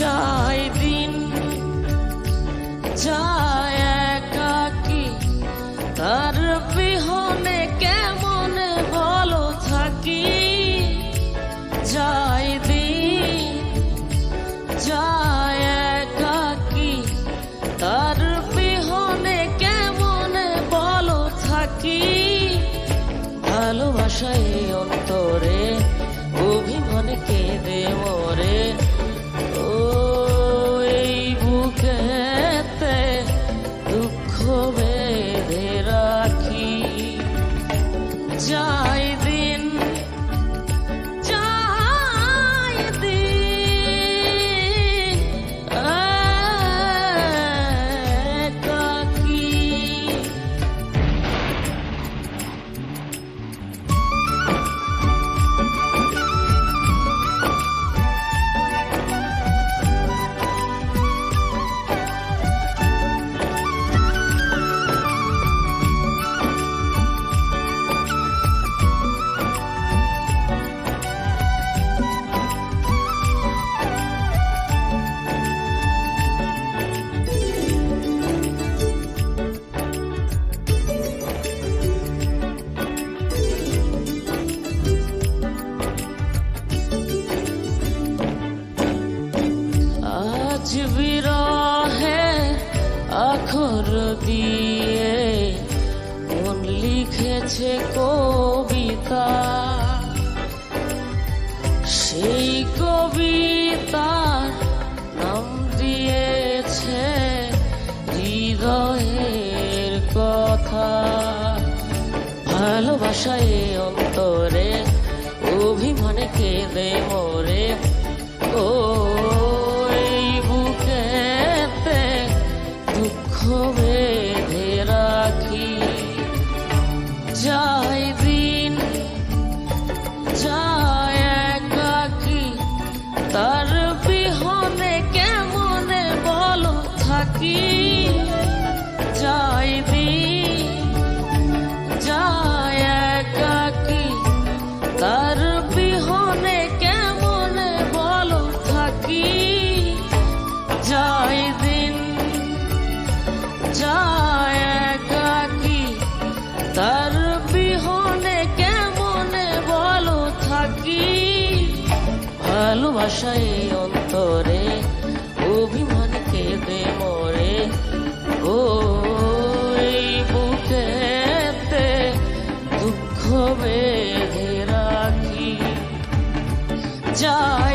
যায় দিন, যায় একাকি। তার বিহনে কেমন বলো থাকি? যায় দিন, যায় একাকি। তার বিহনে কেমন বলো থাকি? ভালোবাসায় অন্তরে অভিমানে কেঁদে মরে আজ বিরহে আখর দিয়ে মন লিখেছে কবিতা। সেই কবিতার নাম দিয়েছে হৃদয়ের কথা। ভালোবাসায় অন্তরে, অভিমানে কেঁদে মরে। ও দিন যায় একাকি তার বিহনে কেমন বলো থাকি? ভালোবাসায় অন্তরে অভিমান কেঁদে মরে। ও বুকেতে দুঃখ বেঁধে রাখি। যায়